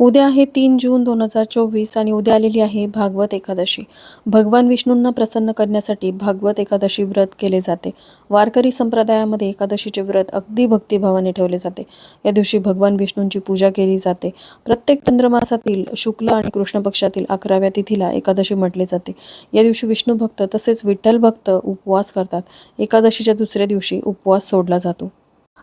उद्या आहे तीन जून दोन हजार चोवीस आणि उद्या आलेली आहे भागवत एकादशी. भगवान विष्णूंना प्रसन्न करण्यासाठी भागवत एकादशी व्रत केले जाते. वारकरी संप्रदायामध्ये एकादशीचे व्रत अगदी भक्तिभावाने ठेवले जाते. या दिवशी भगवान विष्णूंची पूजा केली जाते. प्रत्येक चंद्रमासातील शुक्ल आणि कृष्ण पक्षातील अकराव्या तिथीला एकादशी म्हटले जाते. या दिवशी विष्णू भक्त तसेच विठ्ठल भक्त उपवास करतात. एकादशीच्या दुसऱ्या दिवशी उपवास सोडला जातो.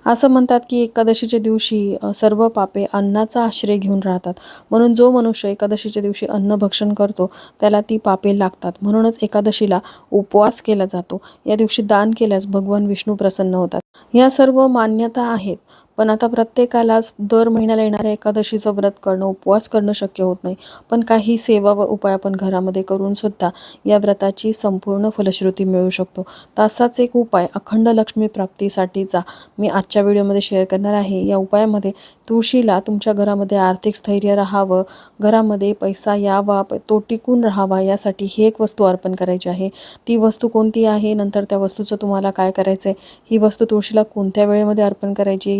असं म्हणतात की एकादशीच्या दिवशी सर्व पापे अन्नाचा आश्रय घेऊन राहतात. म्हणून जो मनुष्य एकादशीच्या दिवशी अन्न भक्षण करतो त्याला ती पापे लागतात. म्हणूनच एकादशीला उपवास केला जातो. या दिवशी दान केल्यास भगवान विष्णू प्रसन्न होतात. या सर्व मान्यता आहेत. पण आता प्रत्येकालाच दर महिन्याला येणाऱ्या एकादशीचं व्रत करणं उपवास करणं शक्य होत नाही. पण काही सेवा व उपाय आपण घरामध्ये करूनसुद्धा या व्रताची संपूर्ण फलश्रुती मिळू शकतो. तसाच एक उपाय अखंड लक्ष्मी प्राप्तीसाठीचा मी आजच्या व्हिडिओमध्ये शेअर करणार आहे. या उपायामध्ये तुळशीला तुमच्या घरामध्ये आर्थिक स्थैर्य राहावं घरामध्ये पैसा यावा तो टिकून राहावा यासाठी ही एक वस्तू अर्पण करायची आहे. ती वस्तू कोणती आहे? नंतर त्या वस्तूचं तुम्हाला काय करायचं आहे ही वस्तू तुळशीला कोणत्या वेळेमध्ये अर्पण करायची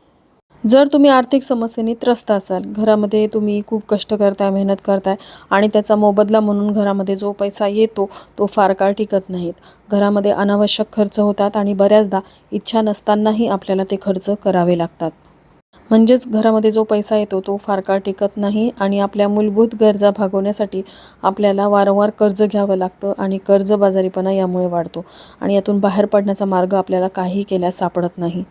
जर तुम्ही आर्थिक समस्येने त्रस्त असाल घरामध्ये तुम्ही खूप कष्ट करताय मेहनत करताय आणि त्याचा मोबदला म्हणून घरामध्ये जो पैसा येतो तो फार काळ टिकत नाहीत. घरामध्ये अनावश्यक खर्च होतात आणि बऱ्याचदा इच्छा नसतानाही आपल्याला ते खर्च करावे लागतात. म्हणजेच घरामध्ये जो पैसा येतो तो फार काळ टिकत नाही आणि आपल्या मूलभूत गरजा भागवण्यासाठी आपल्याला वारंवार कर्ज घ्यावं लागतं आणि कर्जबाजारीपणा यामुळे वाढतो आणि यातून बाहेर पडण्याचा मार्ग आपल्याला काही केल्यास सापडत नाही.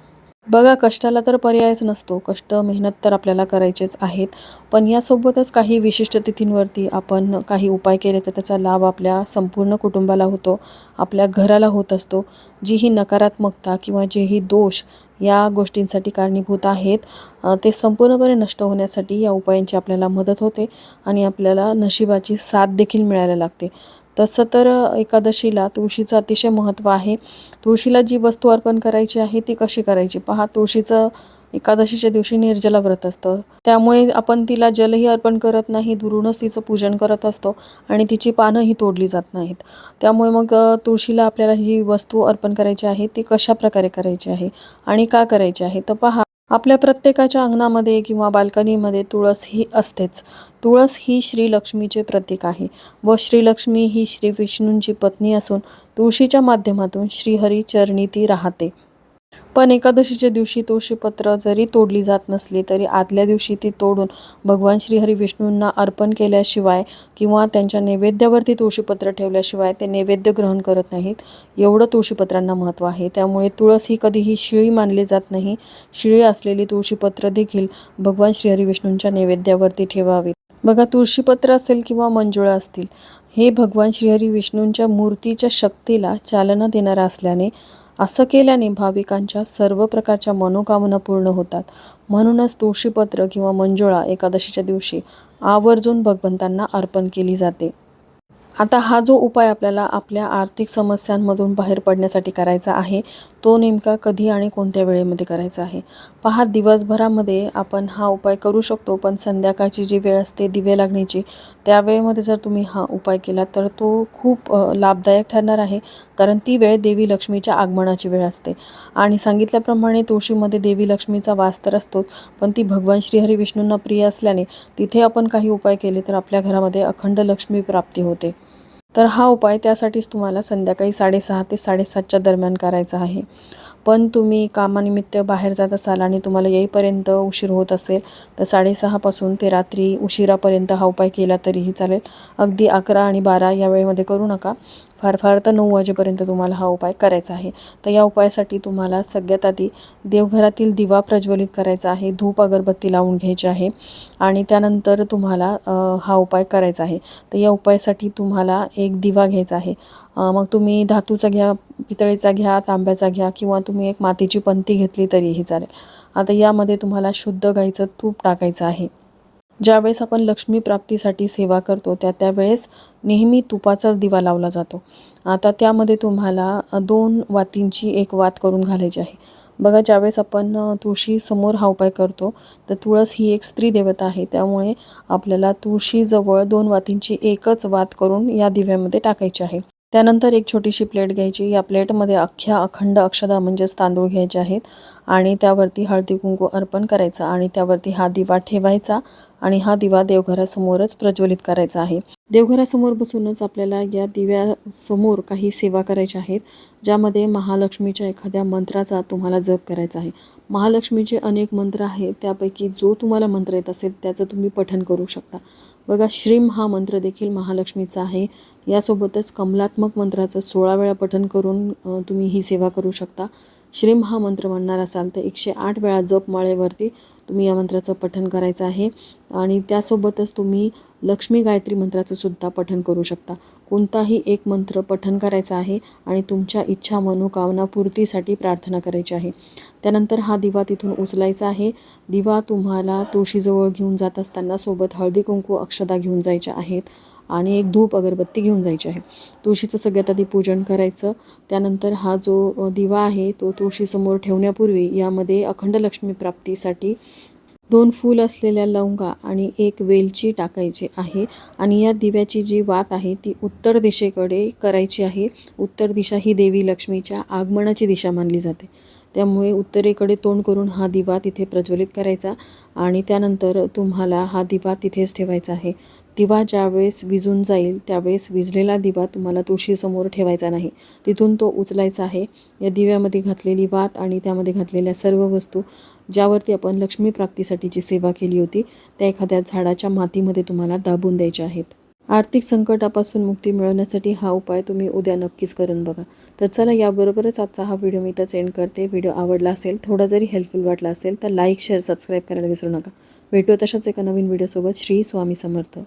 बघा कष्टाला तर पर्यायच नसतो. कष्ट मेहनत तर आपल्याला करायचेच आहेत. पण यासोबतच काही विशिष्ट तिथींवरती आपण काही उपाय केले तर त्याचा लाभ आपल्या संपूर्ण कुटुंबाला होतो. आपल्या घराला होत असतो. जी ही नकारात्मकता किंवा जेही दोष या गोष्टींसाठी कारणीभूत आहेत ते संपूर्णपणे नष्ट होण्यासाठी या उपायांची आपल्याला मदत होते आणि आपल्याला नशिबाची साथ देखील मिळायला लागते. तसं तर एकादशीला तुळशीचं अतिशय महत्त्व आहे. तुळशीला जी वस्तू अर्पण करायची आहे ती कशी करायची? पहा तुळशीचं एकादशीच्या दिवशी निर्जला व्रत असतं. त्यामुळे आपण तिला जलही अर्पण करत नाही दुरूनच तिचं पूजन करत असतो आणि तिची पानंही तोडली जात नाहीत. त्यामुळे मग तुळशीला आपल्याला ही वस्तू अर्पण करायची आहे ती कशा प्रकारे करायची आहे आणि का करायची आहे? तर पहा आपल्या प्रत्येकाच्या अंगणामध्ये किंवा बाल्कनीमध्ये तुळस ही असतेच. तुळस ही श्रीलक्ष्मीचे प्रतीक आहे व श्रीलक्ष्मी ही श्री विष्णूंची पत्नी असून तुळशीच्या माध्यमातून श्रीहरी चरणी ती राहते. पण एकादशीच्या दिवशी तुळशीपत्र जरी तोडली जात नसली तरी आदल्या दिवशी ती तोडून भगवान श्रीहरी विष्णूंना अर्पण केल्याशिवाय किंवा त्यांच्या नैवेद्यावरती तुळशीपत्र ठेवल्याशिवाय ते नैवेद्य ग्रहण करत नाहीत. एवढं तुळशीपत्रांना महत्त्व आहे. त्यामुळे तुळस ही कधीही शिळी मानली जात नाही. शिळी असलेली तुळशीपत्र देखील भगवान श्रीहरी विष्णूंच्या नैवेद्यावरती ठेवावीत. बघा तुळशीपत्र असेल किंवा मंजुळा असतील हे भगवान श्रीहरी विष्णूंच्या मूर्तीच्या शक्तीला चालना देणारं असल्याने असं केल्याने भाविकांच्या सर्व प्रकारच्या मनोकामना पूर्ण होतात. म्हणूनच तुळशीपत्र किंवा मंजुळा एकादशीच्या दिवशी आवर्जून भगवंतांना अर्पण केली जाते. आता हा जो उपाय आपल्याला आपल्या आर्थिक समस्यांमधून बाहेर पडण्यासाठी करायचा आहे तो नेमका कधी आणि कोणत्या वेळेमध्ये करायचा आहे? पहा दिवसभरामध्ये आपण हा उपाय करू शकतो पण संध्याकाळची जी वेळ असते दिवे लागण्याची त्या वेळेमध्ये जर तुम्ही हा उपाय केला तर तो खूप लाभदायक ठरणार आहे. कारण ती वेळ देवी लक्ष्मीच्या आगमनाची वेळ असते. आणि सांगितल्याप्रमाणे तुळशीमध्ये देवी लक्ष्मीचा वास तर असतो पण ती भगवान श्रीहरी विष्णूंना प्रिय असल्याने तिथे आपण काही उपाय केले तर आपल्या घरामध्ये अखंड लक्ष्मी प्राप्ती होते. तर हा उपाय त्यासाठीच तुम्हाला संध्याकाळी साडेसहा ते साडेसातच्या दरम्यान करायचा आहे. पण तुम्ही कामानिमित्त बाहेर जात असाल आणि तुम्हाला येईपर्यंत उशीर होत असेल तर साडेसहापासून ते रात्री उशिरापर्यंत हा उपाय केला तरीही चालेल. अगदी अकरा आणि बारा या वेळेमध्ये करू नका. फार फार तर नऊ वाजेपर्यंत तुम्हाला हा उपाय करायचा आहे. तर या उपायासाठी तुम्हाला सगळ्यात आधी देवघरातील दिवा प्रज्वलित करायचा आहे धूप अगरबत्ती लावून घ्यायची आहे आणि त्यानंतर तुम्हाला हा उपाय करायचा आहे. तर या उपायासाठी तुम्हाला एक दिवा घ्यायचा आहे. मग तुम्ही धातूचा घ्या पितळेचा घ्या तांब्याचा घ्या किंवा तुम्ही एक मातीची पंती घेतली तरीही चालेल. आता यामध्ये तुम्हाला शुद्ध गाईचं तूप टाकायचं आहे. ज्यावेळेस आपण लक्ष्मी प्राप्तीसाठी सेवा करतो त्या त्यावेळेस नेहमी तुपाचाच दिवा लावला जातो. आता त्यामध्ये तुम्हाला दोन वातींची एक वात करून घालायची आहे. बघा ज्यावेळेस आपण तुळशीसमोर हा उपाय करतो तर तुळस ही एक स्त्री देवता आहे. त्यामुळे आपल्याला तुळशीजवळ दोन वातींची एकच वात करून या दिव्यामध्ये टाकायची आहे. त्यानंतर एक छोटीशी प्लेट घ्यायची. या प्लेटमध्ये अख्ख्या अखंड अक्षदा म्हणजेच तांदूळ घ्यायचे आहेत आणि त्यावरती हळदी कुंकू अर्पण करायचा आणि त्यावरती हा दिवा ठेवायचा आणि हा दिवा देवघरासमोरच प्रज्वलित करायचा आहे. देवघरासमोर बसूनच आपल्याला या दिव्यासमोर काही सेवा करायच्या आहेत ज्यामध्ये महालक्ष्मीच्या एखाद्या मंत्राचा तुम्हाला जप करायचा आहे. महालक्ष्मीचे अनेक मंत्र आहेत त्यापैकी जो तुम्हाला मंत्र येत असेल त्याचं तुम्ही पठन करू शकता. बघा श्रीम हा मंत्र देखील महालक्ष्मीचा आहे. यासोबतच कमलात्मक मंत्राचं सोळा वेळा पठन करून तुम्ही ही सेवा करू शकता. श्रीम हा मंत्र म्हणणार असाल तर एकशे आठ वेळा जपमाळेवरती तुम्ही या मंत्राचं पठन करायचं आहे. आणि त्यासोबतच तुम्ही लक्ष्मी गायत्री मंत्राचं सुद्धा पठन करू शकता. कोणताही एक मंत्र पठन करायचा आहे आणि तुमच्या इच्छा मनोकामना पूर्तीसाठी प्रार्थना करायची आहे. त्यानंतर हा दिवा तिथून उचलायचा आहे. दिवा तुम्हाला तुळशीजवळ घेऊन जात असताना सोबत हळदी कुंकू अक्षदा घेऊन जायच्या आहेत आणि एक धूप अगरबत्ती घेऊन जायची आहे. तुळशीचं सगळ्यात आधी पूजन करायचं. त्यानंतर हा जो दिवा आहे तो तुळशीसमोर ठेवण्यापूर्वी यामध्ये अखंड लक्ष्मी प्राप्तीसाठी दोन फूल असलेल्या लवंगा आणि एक वेलची टाकायची आहे. आणि या दिव्याची जी वात आहे ती उत्तर दिशेकडे करायची आहे. उत्तर दिशा ही देवी लक्ष्मीच्या आगमनाची दिशा मानली जाते. त्यामुळे उत्तरेकडे तोंड करून हा दिवा तिथे प्रज्वलित करायचा आणि त्यानंतर तुम्हाला हा दिवा तिथेच ठेवायचा आहे. दिवा ज्यावेळेस विजून जाईल त्यावेळेस विजलेला दिवा तुम्हाला तुळशीसमोर ठेवायचा नाही. तिथून तो उचलायचा आहे. या दिव्यामध्ये घातलेली वात आणि त्यामध्ये घातलेल्या सर्व वस्तू ज्यावरती आपण लक्ष्मी प्राप्तीसाठीची सेवा केली होती त्या एखाद्या झाडाच्या मातीमध्ये तुम्हाला दाबून द्यायच्या आहेत. आर्थिक संकटापासून मुक्ती मिळवण्यासाठी हा उपाय तुम्ही उद्या नक्कीच करून बघा. तर चला याबरोबरच आजचा हा व्हिडिओ मी इथंच एंड करते. व्हिडिओ आवडला असेल थोडा जरी हेल्पफुल वाटला असेल तर लाईक शेअर सबस्क्राईब करायला विसरू नका. भेटू तशाच एका नवीन व्हिडिओसोबत श्री स्वामी समर्थ.